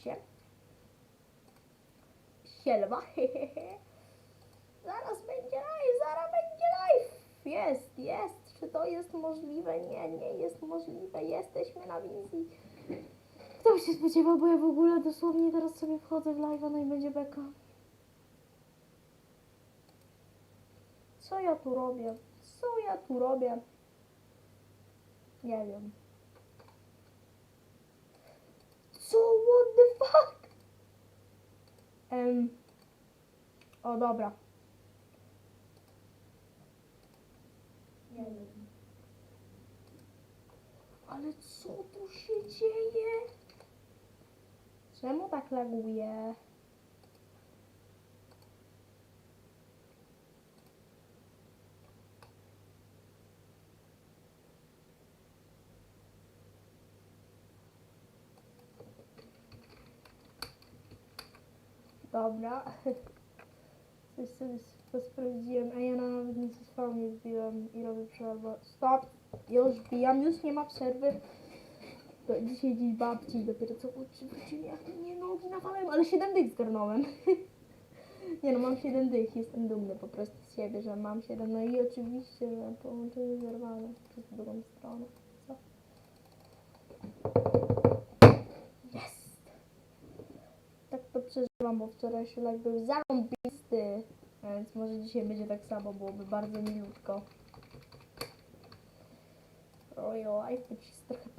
się. Sielma. Zaraz będzie live, zaraz będzie live. Jest, jest. Czy to jest możliwe? Nie, nie jest możliwe. Jesteśmy na wizji. Kto się spodziewał, bo ja w ogóle dosłownie teraz sobie wchodzę w live'a, no i będzie beka. Co ja tu robię? Co ja tu robię? Nie wiem. O, dobra. Nie wiem. Ale co tu się dzieje? Czemu tak laguje? Dobra. Coś sobie to sprawdziłem, a ja nawet nic nie wbiłem i robię przerwę. Stop! Już wbijam, już nie ma przerwy. To dzisiaj dziś babci dopiero co uczy wrócili, jak mnie nogi nawalają, ale 7 dych zgarnąłem. nie no, mam 7 dych, jestem dumny po prostu z siebie, że mam 7. No i oczywiście, że połączenie zerwane przez drugą stronę. Co? Jest! Tak to przeżywam, bo wczorajszy live był zarąbisty. Więc może dzisiaj będzie tak samo, byłoby bardzo milutko. Bo ci jest trochę